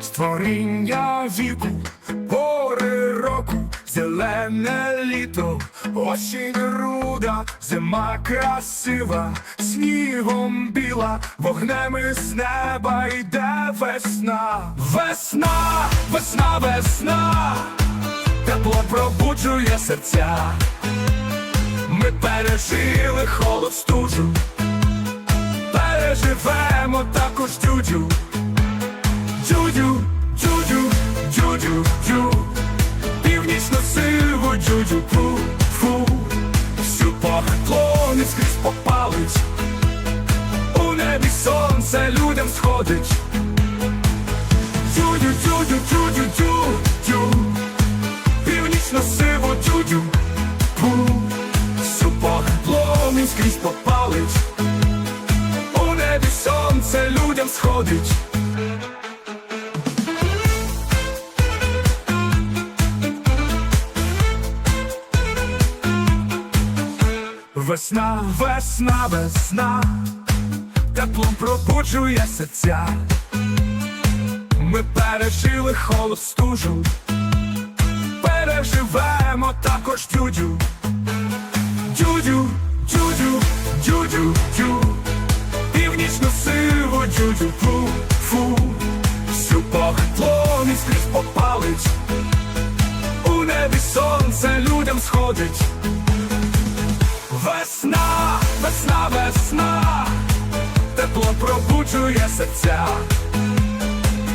Створіння віку, пори року, зелене літо, осінь руда, зима красива, снігом біла, вогнем із неба йде весна. Весна, весна, весна, тепло пробуджує серця. Ми пережили холод стужу, переживемо також дюдю. Джуджу, джуджу, джуджу, джу Північно сиву джуджу, фу, фу. Всю пахлони скрізь попалить. У небі сонце людям сходить. Джуджу, джуджу, джуджу, джу, джу Північно сиву джуджу, скрізь попалить У небі сонце людям сходить Весна, весна, весна, теплом пробуджує серця. Ми пережили холод стужу, переживемо також дюдю. Сходить. Весна, весна, весна, тепло пробуджує серця.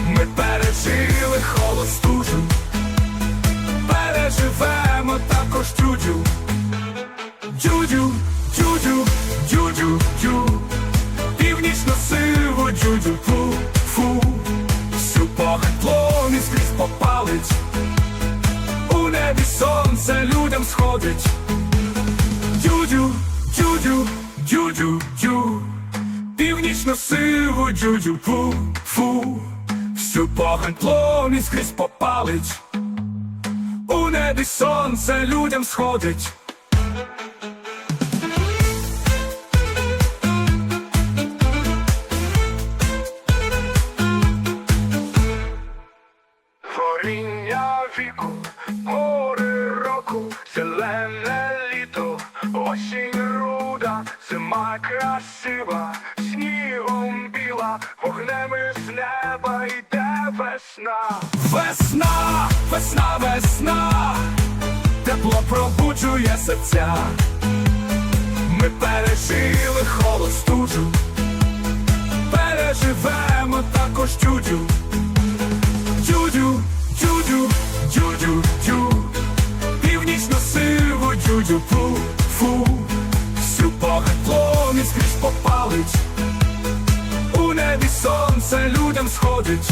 Ми пережили холостужу, переживемо також дюдю. Дюдю, сонце людям сходить. Дюдю, дюдю, дюдю, дю. Північно сиву дюдю, фу, фу. Всю погань пломі скрізь попалить. У небі сонце людям сходить. Творіння віку, красива, снігом біла, вогнем із неба йде весна. Весна, весна, весна, тепло пробуджує серця. Ми пережили холод переживемо також дюдю. Дюдю, дюдю, дюдю, дю Північно сиву дюдю, фу, сонце людям сходить